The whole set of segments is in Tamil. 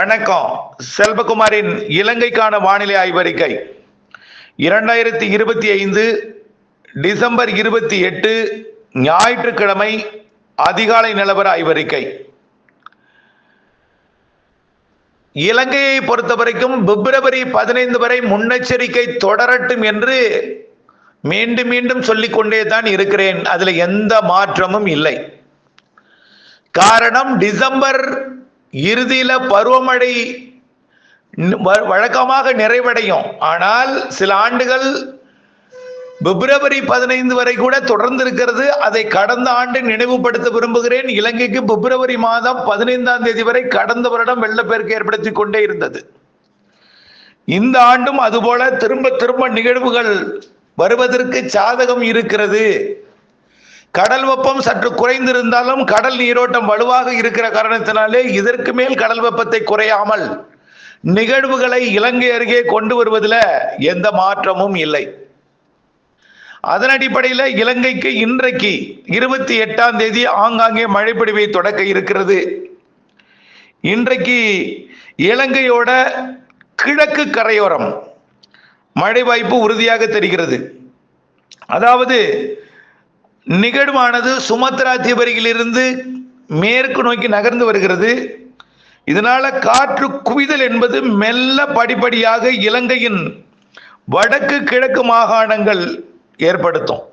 வணக்கம். செல்வகுமாரின் இலங்கைக்கான வானிலை ஆய்வறிக்கை. இரண்டாயிரத்தி இருபத்தி ஐந்து டிசம்பர் இருபத்தி எட்டு ஞாயிற்றுக்கிழமை அதிகாலை நிலவர ஆய்வறிக்கை. இலங்கையை பொறுத்தவரைக்கும் பிப்ரவரி பதினைந்து வரை முன்னெச்சரிக்கை தொடரட்டும் என்று மீண்டும் மீண்டும் சொல்லிக்கொண்டே தான் இருக்கிறேன். அதுல எந்த மாற்றமும் இல்லை. காரணம் டிசம்பர் இறுதியில பருவமழை வ- வழக்கமாக நிறைவடையும். ஆனால் சில ஆண்டுகள் பிப்ரவரி பதினைந்து வரை கூட தொடர்ந்து இருக்கிறது அதை கடந்த ஆண்டு நினைவுபடுத்த விரும்புகிறேன். இலங்கைக்கு பிப்ரவரி மாதம் பதினைந்தாம் தேதி வரை கடந்த வருடம் வெள்ளப்பெருக்கு ஏற்படுத்தி கொண்டே இருந்தது. இந்த ஆண்டும் அதுபோல திரும்ப திரும்ப நிகழ்வுகள் வருவதற்கு சாதகம் இருக்கிறது. கடல் வெப்பம் சற்று குறைந்திருந்தாலும் கடல் நீரோட்டம் வலுவாக இருக்கிற காரணத்தினாலே இதற்கு மேல் கடல் வெப்பத்தை குறையாமல் நிகழ்வுகளை இலங்கை அருகே கொண்டு வருவதில் எந்த மாற்றமும் இல்லை. அதன் அடிப்படையில் இலங்கைக்கு இன்றைக்கு இருபத்தி எட்டாம் தேதி ஆங்காங்கே மழை தொடக்க இருக்கிறது. இன்றைக்கு இலங்கையோட கிழக்கு கரையோரம் மழை வாய்ப்பு உறுதியாக தெரிகிறது. அதாவது நிகழ்வானது சுமத்ரா தீபரியிலிருந்து மேற்கு நோக்கி நகர்ந்து வருகிறது. இதனால காற்று குவிதல் என்பது மெல்ல படிப்படியாக இலங்கையின் வடக்கு கிழக்கு மாகாணங்கள் ஏற்படுத்தும்.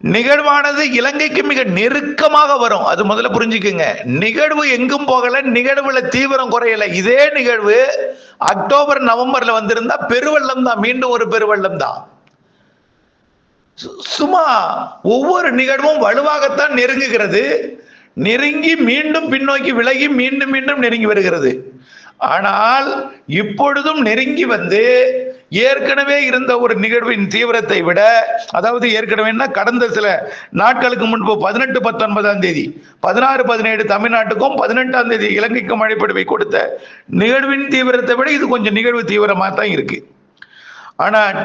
நிகழ்வானது இலங்கைக்கு மிக நெருக்கமாக வரும். அது முதல்ல புரிஞ்சுக்குங்க. நிகழ்வு எங்கும் போகல நிகழ்வுல தீவிரம் குறையல. இதே நிகழ்வு அக்டோபர் நவம்பர்ல வந்திருந்தா பெருவெள்ளம் தான் மீண்டும் ஒரு பெருவெள்ளம் தான் சும்மா ஒவ்வொரு நிகழ்வும் வலுவாகத்தான் நெருங்குகிறது. நெருங்கி மீண்டும் பின்னோக்கி விலகி மீண்டும் மீண்டும் நெருங்கி வருகிறது. ஆனால் இப்பொழுதும் நெருங்கி வந்து ஏற்கனவே இருந்த ஒரு நிகழ்வின் தீவிரத்தை விட அதாவது ஏற்கனவேன்னா கடந்த சில நாட்களுக்கு முன்பு பதினெட்டு பத்தொன்பதாம் தேதி பதினாறு பதினேழு தமிழ்நாட்டுக்கும் பதினெட்டாம் தேதி இலங்கைக்கும் மழைப்பொழிவை கொடுத்த நிகழ்வின் தீவிரத்தை விட இது கொஞ்சம் நிகழ்வு தீவிரமாக தான் இருக்கு. ஆனால்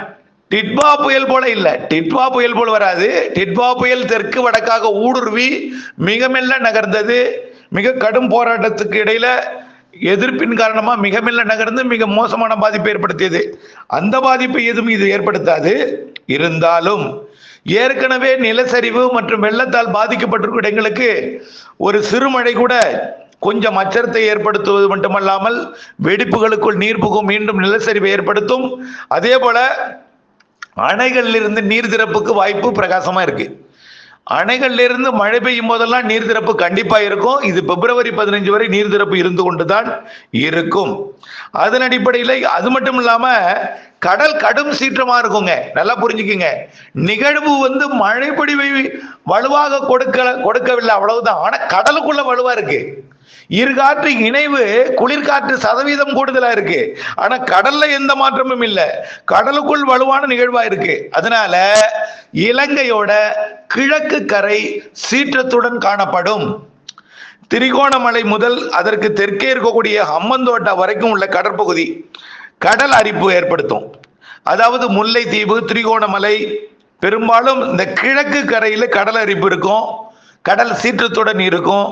டிட்வா புயல் போல இல்ல. டிட்வா புயல் போல வராது. டிட்வா புயல் தெற்கு வடக்காக ஊடுருவி மிக மெல்ல நகர்ந்தது. மிக கடும் போராட்டத்துக்கு இடையில எதிர்ப்பின் காரணமா மிக மெல்ல நகர்ந்து மிக மோசமான பாதிப்பை ஏற்படுத்தியது. அந்த பாதிப்பை எதுவும் இது ஏற்படுத்தாது. இருந்தாலும் ஏற்கனவே நிலச்சரிவு மற்றும் வெள்ளத்தால் பாதிக்கப்பட்டிருக்கும் இடங்களுக்கு ஒரு சிறுமழை கூட கொஞ்சம் அச்சரத்தை ஏற்படுத்துவது மட்டுமல்லாமல் வெடிப்புகளுக்குள் நீர் புகும் மீண்டும் நிலச்சரிவை ஏற்படுத்தும். அதே போல அணைகளிலிருந்து நீர் திறப்புக்கு வாய்ப்பு பிரகாசமா இருக்கு. அணைகள்ல இருந்து மழை பெய்யும் போதெல்லாம் நீர் திறப்பு கண்டிப்பா இருக்கும். இது பிப்ரவரி பதினஞ்சு வரை நீர் திறப்பு இருந்து கொண்டுதான் இருக்கும். அதன் அடிப்படையில் அது மட்டும் இல்லாம கடல் கடும் சீற்றமா இருக்குங்க. நல்லா புரிஞ்சுக்குங்க. நிகழ்வு வந்து மழைப்பொடிவை வலுவாக கொடுக்க கொடுக்கவில்லை அவ்வளவுதான். ஆனா கடலுக்குள்ள வலுவா இருக்கு. இருகாற்று இணைவு குளிர்காற்று சதவீதம் கூடுதலா இருக்கு. ஆனா கடல்ல எந்த மாற்றமும் இல்லை. கடலுக்குள் வலுவான நிகழ்வா இருக்கு. அதனால இலங்கையோட கிழக்கு கரை சீற்றத்துடன் காணப்படும். திரிகோணமலை முதல் அதற்கு தெற்கே இருக்கக்கூடிய ஹம்மந்தோட்டா வரைக்கும் உள்ள கடற்பகுதி கடல் அரிப்பு ஏற்படுத்தும். அதாவது முல்லைத்தீவு திரிகோணமலை பெரும்பாலும் இந்த கிழக்கு கரையில் கடல் அரிப்பு இருக்கும். கடல் சீற்றத்துடன் இருக்கும்.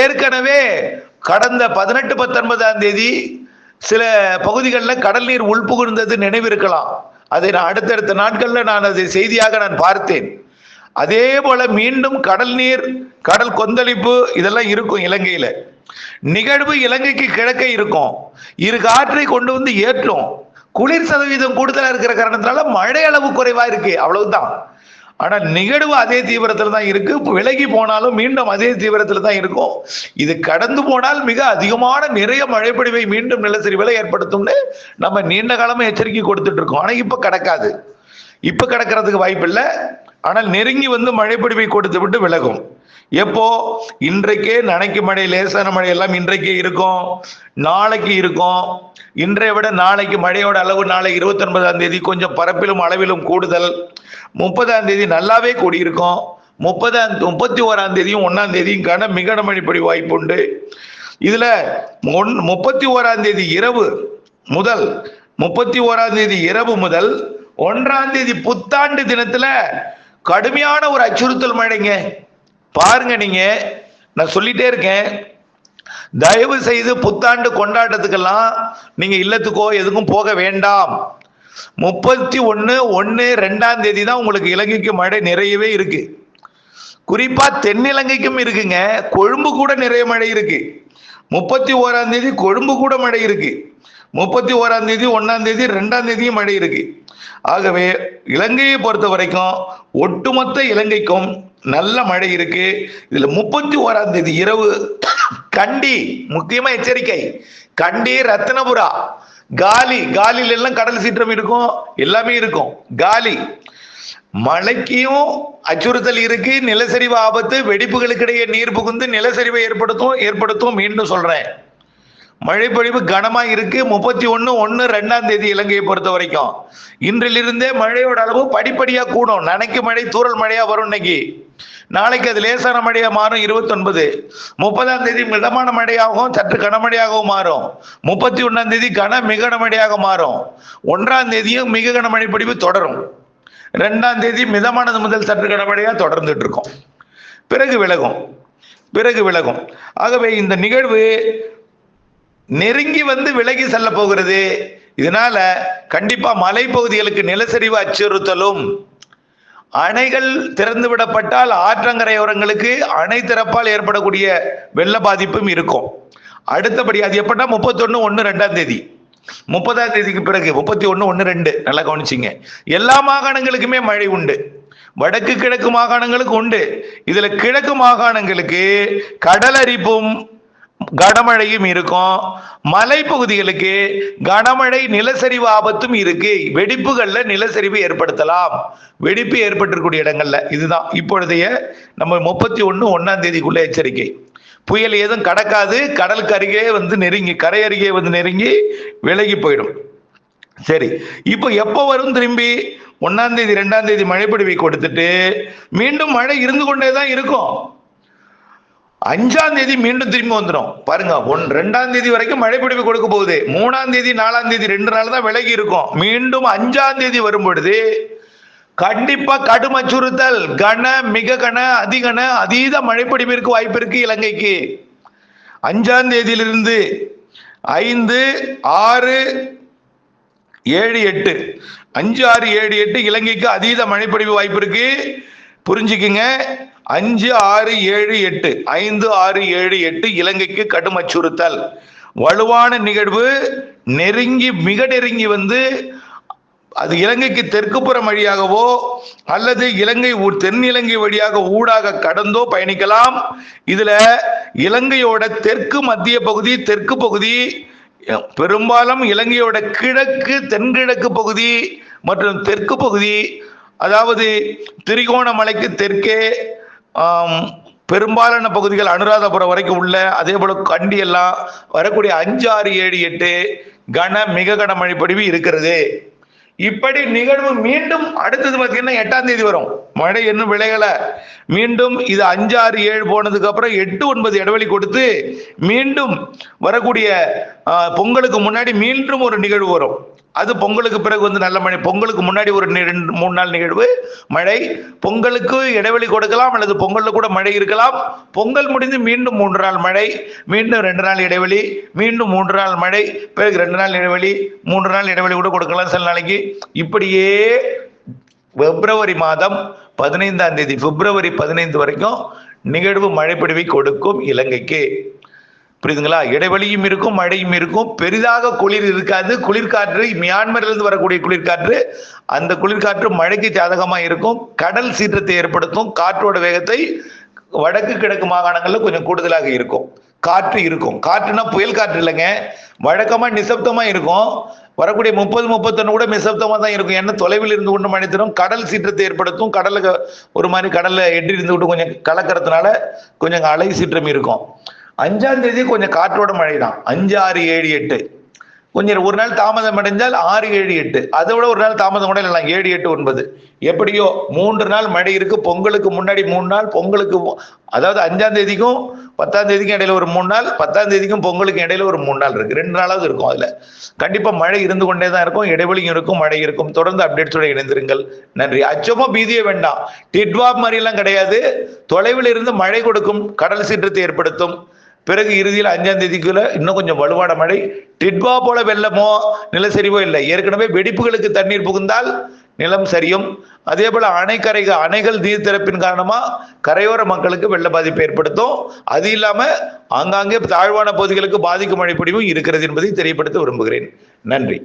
ஏற்கனவே கடந்த பதினெட்டு பத்தொன்பதாம் தேதி சில பகுதிகளில் கடல் நீர் உள்புகுந்தது நினைவிருக்கலாம். அதை நான் அடுத்தடுத்த நாட்களில் நான் அதை செய்தியாக நான் பார்த்தேன். அதே போல மீண்டும் கடல் நீர் கடல் கொந்தளிப்பு இதெல்லாம் இருக்கும் இலங்கையில. நிகழ்வு இலங்கைக்கு கிழக்கே இருக்கும். இரு காற்றை கொண்டு வந்து ஏற்றும். குளிர் சதவீதம் கூடுதலாக இருக்கிற காரணத்தினால மழை அளவு குறைவா இருக்கு அவ்வளவுதான். ஆனால் நிகழ்வு அதே தீவிரத்தில் தான் இருக்கு. விலகி போனாலும் மீண்டும் அதே தீவிரத்தில் தான் இருக்கும். இது கடந்து போனால் மிக அதிகமான நிறைய மழைப்பொழிவை மீண்டும் நிலச்சரிவில் ஏற்படுத்தும்னு நம்ம நீண்ட காலமாக எச்சரிக்கை கொடுத்துட்டு இருக்கோம். ஆனால் இப்போ கிடக்காது. இப்போ கிடக்கிறதுக்கு வாய்ப்பு இல்லை ஆனால் நெருங்கி வந்து மழைப்பொழிவை கொடுத்து விட்டு விலகும். எப்போ? இன்றைக்கே நனைக்கு மழை லேசான மழை எல்லாம் இன்றைக்கே இருக்கும். நாளைக்கு இருக்கும். இன்றைய விட நாளைக்கு மழையோட அளவு நாளை இருபத்தி ஒன்பதாம் தேதி கொஞ்சம் பரப்பிலும் அளவிலும் கூடுதல். முப்பதாம் தேதி நல்லாவே கூடியிருக்கும். முப்பதாம் முப்பத்தி ஓராம் தேதியும் ஒன்னாம் தேதியும் காண மிக மழைப்படி வாய்ப்பு உண்டு. இதுல ஒன் முப்பத்தி ஓராம் தேதி இரவு முதல் முப்பத்தி ஓராம் தேதி இரவு முதல் ஒன்றாம் தேதி புத்தாண்டு தினத்துல கடுமையான ஒரு அச்சுறுத்தல் மழைங்க. பாருங்க நீங்க நான் சொல்லிட்டே இருக்கேன். தயவு செய்து புத்தாண்டு கொண்டாட்டத்துக்கெல்லாம் நீங்க இல்லத்துக்கோ எதுக்கும் போக வேண்டாம். முப்பத்தி ஒன்னு ஒன்னு ரெண்டாம் தேதி தான் உங்களுக்கு இலங்கைக்கு மழை நிறையவே இருக்கு. குறிப்பா தென்னிலங்கைக்கும் இருக்குங்க. கொழும்பு கூட நிறைய மழை இருக்கு. முப்பத்தி ஓராம் தேதி கொழும்பு கூட மழை இருக்கு. முப்பத்தி ஓராம் தேதி ஒன்னாம் தேதி ரெண்டாம் தேதியும் மழை இருக்கு. ஆகவே இலங்கையை பொறுத்த வரைக்கும் ஒட்டுமொத்த இலங்கைக்கும் நல்ல மழை இருக்கு. இதுல முப்பத்தி ஓராம் தேதி இரவு கண்டி முக்கியமா எச்சரிக்கை. கண்டி ரத்னபுரா. காலி காலில எல்லாம் கடல் சீற்றம் இருக்கும். எல்லாமே இருக்கும். காலி. மழைக்கும் அச்சுறுத்தல் இருக்கு. நிலச்சரிவு ஆபத்து வெடிப்புகளுக்கிடையே நீர் புகுந்து நிலச்சரிவை ஏற்படுத்தும் ஏற்படுத்தும். மீண்டும் சொல்றேன். மழை பொழிவு கனமாக இருக்கு. முப்பத்தி ஒன்று ஒன்று ரெண்டாம் தேதி இலங்கையை பொறுத்த வரைக்கும். இன்றிலிருந்தே மழையோட அளவு படிப்படியாக கூடும். நனைக்கு மழை தூரல் மழையாக வரும் இன்னைக்கு. நாளைக்கு அது லேசான மழையாக மாறும் இருபத்தொன்பது. முப்பதாம் தேதி மிதமான மழையாகவும் சற்று கனமழையாகவும் மாறும். முப்பத்தி ஒன்றாம் தேதி கன மிக கனமழையாக மாறும். ஒன்றாம் தேதியும் மிக கனமழை பொழிவு தொடரும். ரெண்டாம் தேதி மிதமானது முதல் சற்று கனமழையாக தொடர்ந்துட்டு இருக்கும். பிறகு விலகும். பிறகு விலகும். ஆகவே இந்த நிகழ்வு நெருங்கி வந்து விலகி செல்ல போகிறது. இதனால கண்டிப்பா மலைப்பகுதிகளுக்கு நிலச்சரிவு அச்சுறுத்தலும். அணைகள் திறந்து விடப்பட்டால் ஆற்றங்கரையோரங்களுக்கு அணை திறப்பால் ஏற்படக்கூடிய வெள்ள பாதிப்பும் இருக்கும். அடுத்தபடி அது எப்படின்னா முப்பத்தொன்னு ஒன்னு ரெண்டாம் தேதி. முப்பதாம் தேதிக்கு பிறகு முப்பத்தி ஒன்னு ஒன்னு ரெண்டு. நல்லா கவனிச்சிங்க. எல்லா மாகாணங்களுக்குமே மழை உண்டு. வடக்கு கிழக்கு மாகாணங்களுக்கு உண்டு. இதுல கிழக்கு மாகாணங்களுக்கு கடல் அரிப்பும் கனமழையும் இருக்கும். மலைப்பகுதிகளுக்கு கனமழை நிலச்சரிவு ஆபத்தும் இருக்கு. வெடிப்புகள்ல நிலச்சரிவு ஏற்படுத்தலாம். வெடிப்பு ஏற்பட்டிருக்கூடிய இடங்கள்ல இதுதான். இப்பொழுதைய நம்ம முப்பத்தி ஒன்னு ஒன்னாம் தேதிக்குள்ள எச்சரிக்கை. புயல் ஏதும் கடக்காது. கடலுக்கு அருகே வந்து நெருங்கி கரை அருகே வந்து நெருங்கி விலகி போயிடும். சரி இப்போ எப்போ வரும் திரும்பி? ஒன்னாம் தேதி ரெண்டாம் தேதி மழைப்பொழிவை கொடுத்துட்டு மீண்டும் மழை இருந்து கொண்டே தான் இருக்கும். அஞ்சாம் தேதி மீண்டும் திரும்பி வந்துடும் பாருங்க ஒன் ரெண்டாம் தேதி வரைக்கும் மழைப்பொழிவு கொடுக்க போகுது. மூணாம் தேதி நாலாம் தேதி ரெண்டு நாள் தான் விலகி இருக்கும். மீண்டும் அஞ்சாம் தேதி வரும் பொழுது கண்டிப்பா கடும் அச்சுறுத்தல் கன மிக கன அதிகன அதீத மழைப்பொழிவிற்கு வாய்ப்பு இருக்கு இலங்கைக்கு. அஞ்சாம் தேதியிலிருந்து ஐந்து ஆறு ஏழு எட்டு. அஞ்சு ஆறு ஏழு எட்டு இலங்கைக்கு அதீத மழைப்பொழிவு வாய்ப்பு இருக்கு. புரிஞ்சுக்குங்க. அஞ்சு ஆறு ஏழு எட்டு. ஐந்து ஆறு ஏழு எட்டு இலங்கைக்கு கடும் அச்சுறுத்தல். வலுவான நிகழ்வு நெருங்கி மிக நெருங்கி வந்து அது இலங்கைக்கு தெற்குப்புறம் வழியாகவோ அல்லது இலங்கை ஊ- தென் இலங்கை வழியாக ஊடாக கடந்தோ பயணிக்கலாம். இதுல இலங்கையோட தெற்கு மத்திய பகுதி தெற்கு பகுதி பெரும்பாலும் இலங்கையோட கிழக்கு தென்கிழக்கு பகுதி மற்றும் தெற்கு பகுதி அதாவது திரிகோணமலைக்கு தெற்கே பெரும்பாலான பகுதிகள் அனுராதபுரம் வரைக்கும் உள்ள அதே போல கண்டி எல்லாம் வரக்கூடிய அஞ்சு ஆறு ஏழு எட்டு கன மிக கனமழை பொழிவு இருக்கிறது. இப்படி நிகழ்வு மீண்டும் அடுத்தது பார்த்தீங்கன்னா எட்டாம் தேதி வரும். மழை இன்னும் விளையலை. மீண்டும் இது அஞ்சு ஆறு ஏழு போனதுக்கு அப்புறம் எட்டு ஒன்பது இடைவெளி கொடுத்து மீண்டும் வரக்கூடிய பொங்கலுக்கு முன்னாடி மீண்டும் ஒரு நிகழ்வு வரும். அது பொங்கலுக்கு பிறகு வந்து நல்ல மழை. பொங்கலுக்கு முன்னாடி ஒரு நி- ரெண்டு மூணு நாள் நிகழ்வு. மழை. பொங்கலுக்கு இடைவெளி கொடுக்கலாம் அல்லது பொங்கலில் கூட மழை இருக்கலாம். பொங்கல் முடிந்து மீண்டும் மூன்று நாள் மழை. மீண்டும் ரெண்டு நாள் இடைவெளி. மீண்டும் மூன்று நாள் மழை. பிறகு ரெண்டு நாள் இடைவெளி. மூன்று நாள் இடைவெளி கூட கொடுக்கலாம் சில நாளைக்கு. இப்படியே பிப்ரவரி மாதம் பதினைந்தாம் தேதி பிப்ரவரி பதினைந்து வரைக்கும் நிகழ்வு மழைப்பிடிவை கொடுக்கும் இலங்கைக்கு. புரியுதுங்களா? இடைவெளியும் இருக்கும் மழையும் இருக்கும். பெரிதாக குளிர் இருக்காது. குளிர்காற்று மியான்மரிலிருந்து இருந்து வரக்கூடிய குளிர்காற்று அந்த குளிர்காற்று மழைக்கு சாதகமா இருக்கும். கடல் சீற்றத்தை ஏற்படுத்தும். காற்றோட வேகத்தை வடக்கு கிழக்கு மாகாணங்களில் கொஞ்சம் கூடுதலாக இருக்கும். காற்று இருக்கும். காற்றுனா புயல் காற்று இல்லைங்க. வழக்கமாக நிசப்தமாக இருக்கும். வரக்கூடிய முப்பது முப்பத்தொன்று கூட நிசப்தமாக தான் இருக்கும். ஏன்னா தொலைவில் இருந்து கொண்டு மழை தரும் கடல் சீற்றத்தை ஏற்படுத்தும். கடலுக்கு ஒரு மாதிரி கடலில் எட்டி இருந்துக்கிட்டு விட்டு கொஞ்சம் கலக்கறதுனால கொஞ்சம் அலை சீற்றம் இருக்கும். அஞ்சாம் தேதி கொஞ்சம் காற்றோட மழை தான் அஞ்சு ஆறு ஏழு எட்டு. கொஞ்சம் ஒரு நாள் தாமதம் அடைஞ்சால் ஆறு ஏழு எட்டு. அதை விட ஒரு நாள் தாமதம் கூட இல்லை ஏழு எட்டு ஒன்பது. எப்படியோ மூன்று நாள் மழை இருக்கு. பொங்கலுக்கு முன்னாடி மூணு நாள் பொங்கலுக்கு அதாவது அஞ்சாம் தேதிக்கும் பத்தாம் தேதிக்கும் இடையில ஒரு மூணு நாள் பத்தாம் தேதிக்கும் பொங்கலுக்கும் இடையில ஒரு மூணு நாள் இருக்கு. ரெண்டு நாளாவது இருக்கும் அதுல. கண்டிப்பா மழை இருந்து கொண்டே தான் இருக்கும். இடைவெளியும் இருக்கும் மழை இருக்கும். தொடர்ந்து அப்டேட்ஸோட இணைந்திருங்கள். நன்றி. அச்சமோ பீதியே வேண்டாம். டிட்வாப் மாதிரி எல்லாம் கிடையாது. தொலைவில் இருந்து மழை கொடுக்கும் கடல் சீற்றத்தை ஏற்படுத்தும். பிறகு இறுதியில் அஞ்சாம் தேதிக்குள்ள இன்னும் கொஞ்சம் வலுவான மழை. டிட்வா போல வெள்ளமோ நிலச்சரிவோ இல்லை. ஏற்கனவே வெடிப்புகளுக்கு தண்ணீர் புகுந்தால் நிலம் சரியும். அதே போல அணைக்கரை அணைகள் நீர் திறப்பின் காரணமா கரையோர மக்களுக்கு வெள்ள பாதிப்பு ஏற்படுத்தும். அது இல்லாம ஆங்காங்கே தாழ்வான பகுதிகளுக்கு பாதிக்கும் மழை பொழிவும் இருக்கிறது என்பதை தெரியப்படுத்த விரும்புகிறேன். நன்றி.